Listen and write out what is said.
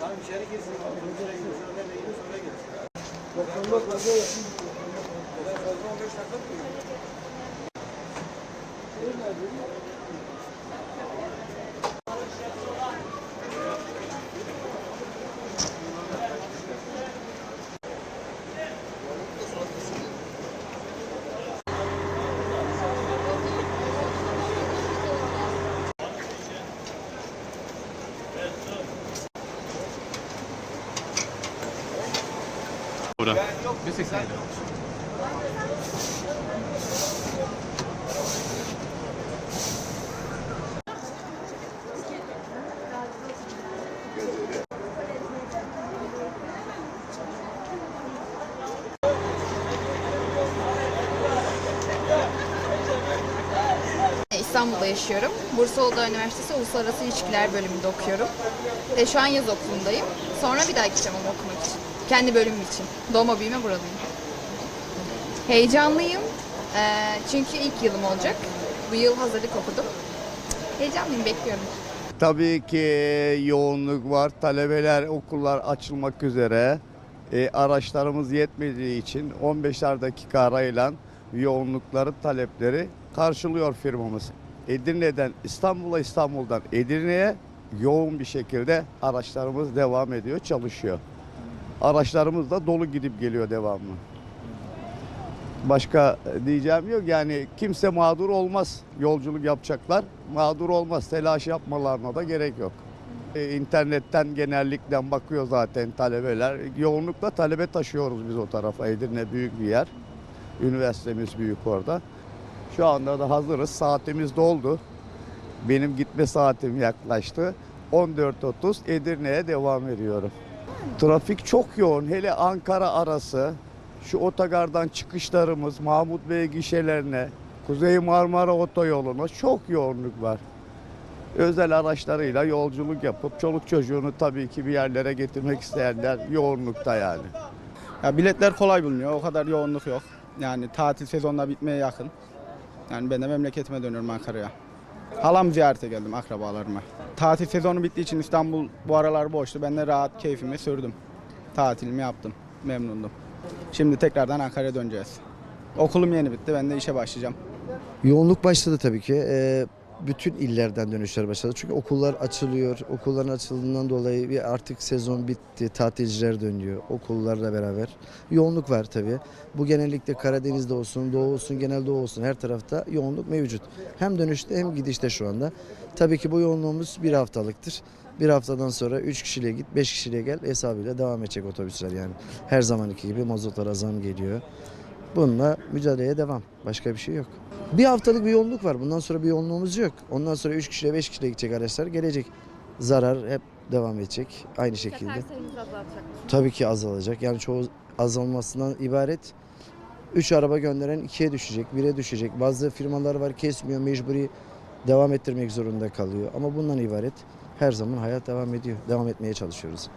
Tamam içeri girsin. Gelsin. Ben fazla 15 dakika mı? Burada. İstanbul'da yaşıyorum. Bursa Uludağ Üniversitesi Uluslararası İlişkiler bölümünde okuyorum. Ve şu an yaz okulundayım. Sonra bir daha gideceğim onu okumak için. Kendi bölümüm için. Doğma büyüme buralıyım. Heyecanlıyım. Ee, çünkü ilk yılım olacak. Bu yıl hazırlık okudum. Heyecanlıyım, bekliyorum. Tabii ki yoğunluk var. Talebeler, okullar açılmak üzere. E, araçlarımız yetmediği için 15'er dakika arayla yoğunlukları, talepleri karşılıyor firmamız. Edirne'den İstanbul'a, İstanbul'dan Edirne'ye yoğun bir şekilde araçlarımız devam ediyor, çalışıyor. Araçlarımız da dolu gidip geliyor devamlı. Başka diyeceğim yok yani kimse mağdur olmaz yolculuk yapacaklar. Mağdur olmaz telaş yapmalarına da gerek yok. E, İnternetten genellikle bakıyor zaten talebeler. Yoğunlukla talebe taşıyoruz biz o tarafa. Edirne büyük bir yer. Üniversitemiz büyük orada. Şu anda da hazırız. Saatimiz doldu. Benim gitme saatim yaklaştı. 14.30 Edirne'ye devam ediyorum. Trafik çok yoğun. Hele Ankara arası. Şu otogardan çıkışlarımız Mahmut Bey gişelerine, Kuzey Marmara otoyoluna çok yoğunluk var. Özel araçlarıyla yolculuk yapıp çoluk çocuğunu tabii ki bir yerlere getirmek isteyenler yoğunlukta yani. Ya biletler kolay bulunuyor. O kadar yoğunluk yok. Yani tatil sezonuna bitmeye yakın. Yani ben de memleketime dönüyorum Ankara'ya. Halam ziyarete geldim akrabalarıma. Tatil sezonu bittiği için İstanbul bu aralar boştu. Ben de rahat keyfimi sürdüm. Tatilimi yaptım. Memnundum. Şimdi tekrardan Ankara'ya döneceğiz. Okulum yeni bitti. Ben de işe başlayacağım. Yoğunluk başladı tabii ki. Ee, bütün illerden dönüşler başladı. Çünkü okullar açılıyor. Okulların açıldığından dolayı bir artık sezon bitti. Tatilciler dönüyor okullarla beraber. Yoğunluk var tabii. Bu genellikle Karadeniz'de olsun, Doğu olsun, genel Doğu olsun her tarafta yoğunluk mevcut. Hem dönüşte hem gidişte şu anda. Tabii ki bu yoğunluğumuz bir haftalıktır. Bir haftadan sonra 3 kişiliğe git, 5 kişiliğe gel hesabıyla devam edecek otobüsler yani. Her zamanki gibi mazotlara zam geliyor. Bununla mücadeleye devam. Başka bir şey yok. Bir haftalık bir yoğunluk var. Bundan sonra bir yoğunluğumuz yok. Ondan sonra 3 kişiyle 5 kişiyle gidecek araçlar gelecek. Zarar hep devam edecek aynı şekilde. Tabii ki azalacak. Yani çoğu azalmasından ibaret. 3 araba gönderen 2'ye düşecek, 1'e düşecek. Bazı firmalar var kesmiyor, mecburi devam ettirmek zorunda kalıyor. Ama bundan ibaret her zaman hayat devam ediyor. Devam etmeye çalışıyoruz.